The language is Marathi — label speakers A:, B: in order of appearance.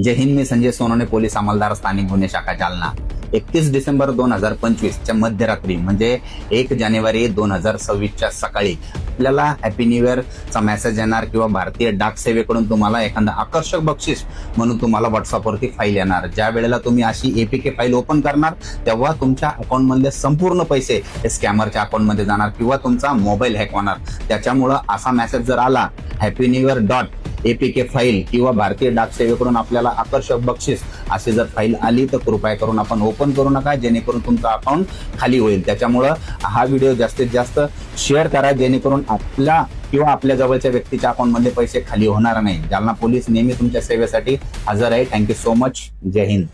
A: जय हिंद मी संजय सोनवणे पोलीस अंमलदार स्थानिक गुन्हे शाखा जालना. एकतीस डिसेंबर दोन हजार पंचवीसच्या मध्यरात्री म्हणजे एक जानेवारी दोन हजार सव्वीसच्या सकाळी आपल्याला हॅपी न्यू इयरचा मेसेज येणार किंवा भारतीय डाक सेवेकडून तुम्हाला एखादा आकर्षक बक्षीस म्हणून तुम्हाला व्हॉट्सअपवरती फाईल येणार. ज्या वेळेला तुम्ही अशी एपीके फाईल ओपन करणार तेव्हा तुमच्या अकाउंटमधले संपूर्ण पैसे हे स्कॅमरच्या अकाउंटमध्ये जाणार किंवा तुमचा मोबाईल हॅक होणार. त्याच्यामुळं असा मेसेज जर आला happy new year dot APK file किंवा भारतीय डाक सेवेकडून आपल्याला आकर्षक बक्षीस अशी जर फाईल आली तर कृपया करून आपण ओपन करू नका जेणेकरून तुमचा अकाउंट खाली होईल. त्याच्यामुळं हा व्हिडिओ जास्तीत जास्त शेअर करा जेणेकरून आपल्या किंवा आपल्या जवळच्या व्यक्तीच्या अकाउंटमध्ये पैसे खाली होणार नाही. जालना पोलीस नेहमी तुमच्या सेवेसाठी हजर आहे. थँक्यू सो मच जय हिंद.